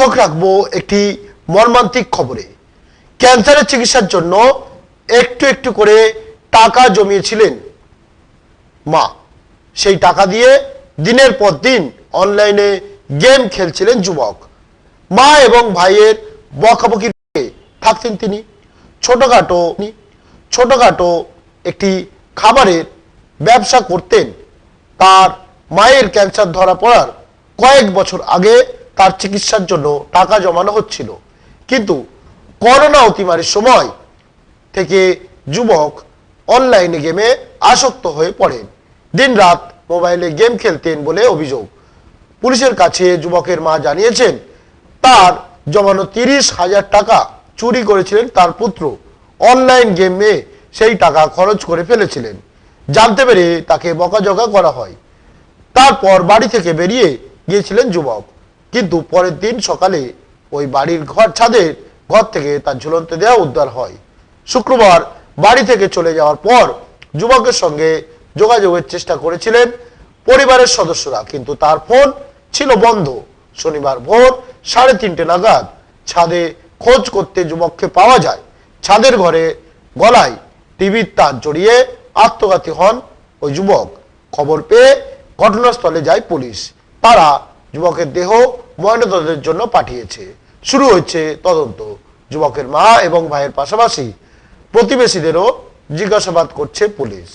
চোখ রাখব একটি মর্মান্তিক খবরে। ক্যান্সারের চিকিৎসার জন্য একটু একটু করে টাকা জমিয়েছিলেন মা। সেই টাকা দিয়ে দিনের পর দিন অনলাইনে গেম খেলছিলেন যুবক। মা এবং ভাইয়ের বকাবকির মুখে থাকতেন তিনি। ছোটখাটো ছোটখাটো একটি খাবারের ব্যবসা করতেন। তার মায়ের ক্যান্সার ধরা পড়ার কয়েক বছর আগে তার চিকিৎসার জন্য টাকা জমানো হচ্ছিল। কিন্তু করোনা অতিমারির সময় থেকে যুবক অনলাইনে গেমে আসক্ত হয়ে পড়েন। দিনরাত মোবাইলে গেম খেলতেন বলে অভিযোগ। পুলিশের কাছে যুবকের মা জানিয়েছেন, তার জমানো তিরিশ হাজার টাকা চুরি করেছিলেন তার পুত্র। অনলাইন গেমে সেই টাকা খরচ করে ফেলেছিলেন। জানতে পেরে তাকে বকাঝকা করা হয়। তারপর বাড়ি থেকে বেরিয়ে গিয়েছিলেন যুবক। কিন্তু পরের দিন সকালে ওই বাড়ির ঘর ছাদের ঘর থেকে তার ঝুলন্ত দেহ উদ্ধার হয়। শুক্রবার বাড়ি থেকে চলে যাওয়ার পর যুবকের সঙ্গে যোগাযোগের চেষ্টা করেছিলেন পরিবারের সদস্যরা, কিন্তু তার ফোন ছিল বন্ধ। শনিবার ভোর সাড়ে তিনটে নাগাদ ছাদে খোঁজ করতে যুবককে পাওয়া যায়। ছাদের ঘরে গলায় টিভির তার জড়িয়ে আত্মঘাতী হন ওই যুবক। খবর পেয়ে ঘটনাস্থলে যায় পুলিশ। তারা যুবকের দেহ ময়নাতদন্তের জন্য পাঠিয়েছে। শুরু হচ্ছে তদন্ত। যুবকের মা এবং ভাইয়ের পাশাপাশি প্রতিবেশীদেরও জিজ্ঞাসাবাদ করছে পুলিশ।